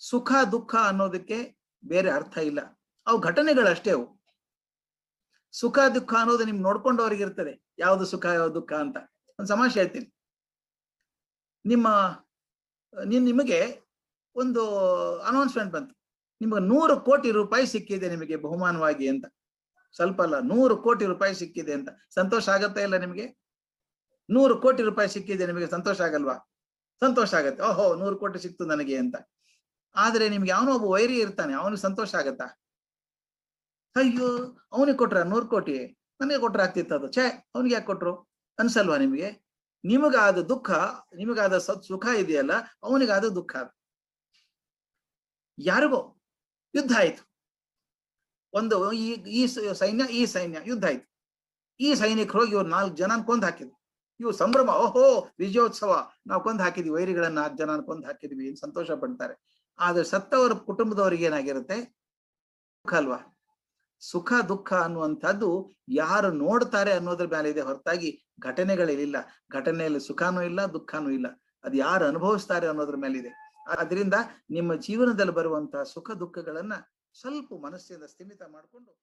ಸುಖ, ದುಃಖ ಅನ್ನೋದಕ್ಕೆ ಬೇರೆ ಅರ್ಥ ಇಲ್ಲ. ಅವು ಘಟನೆಗಳಷ್ಟೇ ಅವು. ಸುಖ, ದುಃಖ ಅನ್ನೋದು ನಿಮ್ಗೆ ನೋಡ್ಕೊಂಡವ್ರಿಗೆ ಇರ್ತದೆ ಯಾವ್ದು ಸುಖ, ಯಾವ್ದು ದುಃಖ ಅಂತ. ಒಂದು ಸಮಸ್ಯೆ ಹೇಳ್ತೀನಿ. ನಿಮ್ಮ ನಿಮಗೆ ಒಂದು ಅನೌನ್ಸ್ಮೆಂಟ್ ಬಂತು. ನಿಮಗೆ ನೂರು ಕೋಟಿ ರೂಪಾಯಿ ಸಿಕ್ಕಿದೆ ನಿಮಗೆ ಬಹುಮಾನವಾಗಿ ಅಂತ. ಸ್ವಲ್ಪ ಅಲ್ಲ, ನೂರು ಕೋಟಿ ರೂಪಾಯಿ ಸಿಕ್ಕಿದೆ ಅಂತ. ಸಂತೋಷ ಆಗತ್ತಾ ಇಲ್ಲ ನಿಮಗೆ? ನೂರು ಕೋಟಿ ರೂಪಾಯಿ ಸಿಕ್ಕಿದೆ ನಿಮಗೆ ಸಂತೋಷ ಆಗಲ್ವಾ? ಸಂತೋಷ ಆಗತ್ತೆ. ಓಹೋ, ನೂರು ಕೋಟಿ ಸಿಕ್ತು ನನಗೆ ಅಂತ. ಆದ್ರೆ ನಿಮ್ಗೆ ಯಾವನೋ ಒಬ್ಬ ವೈರಿ ಇರ್ತಾನೆ, ಅವನಿಗೆ ಸಂತೋಷ ಆಗತ್ತಾ? ಅಯ್ಯೋ, ಅವನಿಗೆ ಕೊಟ್ರ ನೂರು ಕೋಟಿ, ನನಗೆ ಕೊಟ್ರೆ ಆಗ್ತಿತ್ತು ಅದು. ಛೇ, ಅವನಿಗೆ ಯಾಕೆ ಕೊಟ್ರು? ಅನ್ಸಲ್ವಾ ನಿಮಗೆ? ನಿಮಗಾದ ದುಃಖ, ನಿಮಗಾದ ಸುಖ ಇದೆಯಲ್ಲ, ಅವನಿಗಾದ ದುಃಖ ಯಾರಿಗೋ, ಯುದ್ಧ ಆಯ್ತು. ಒಂದು, ಈ ಸೈನ್ಯ ಈ ಸೈನ್ಯ, ಯುದ್ಧ ಆಯ್ತು. ಈ ಸೈನಿಕರು ಹೋಗಿ ಇವ್ರು ನಾಲ್ಕು ಜನ ಕೊಂದ್ ಹಾಕಿದ್ರು. ಇವು ಸಂಭ್ರಮ, ಓಹೋ, ವಿಜಯೋತ್ಸವ, ನಾವು ಕೊಂದ್ ಹಾಕಿದ್ವಿ, ವೈರಿಗಳನ್ನ ನಾಲ್ಕು ಜನ ಕೊಂದ್ ಹಾಕಿದ್ವಿ ಸಂತೋಷ ಪಡ್ತಾರೆ. ಆದ್ರೆ ಸತ್ತವರ ಕುಟುಂಬದವರಿಗೆ ಏನಾಗಿರುತ್ತೆ? ಸುಖ ಅಲ್ವಾ? ಸುಖ, ದುಃಖ ಅನ್ನುವಂಥದ್ದು ಯಾರು ನೋಡ್ತಾರೆ ಅನ್ನೋದ್ರ ಮೇಲೆ ಇದೆ. ಹೊರತಾಗಿ ಘಟನೆಗಳಿಲ್ಲ. ಘಟನೆಯಲ್ಲಿ ಸುಖನೂ ಇಲ್ಲ, ದುಃಖನೂ ಇಲ್ಲ. ಅದು ಯಾರು ಅನುಭವಿಸ್ತಾರೆ ಅನ್ನೋದ್ರ ಇದೆ. ಆದ್ರಿಂದ ನಿಮ್ಮ ಜೀವನದಲ್ಲಿ ಬರುವಂತಹ ಸುಖ, ದುಃಖಗಳನ್ನ ಸ್ವಲ್ಪ ಮನಸ್ಸಿಂದ ಸ್ಥಿಮಿತ ಮಾಡಿಕೊಂಡು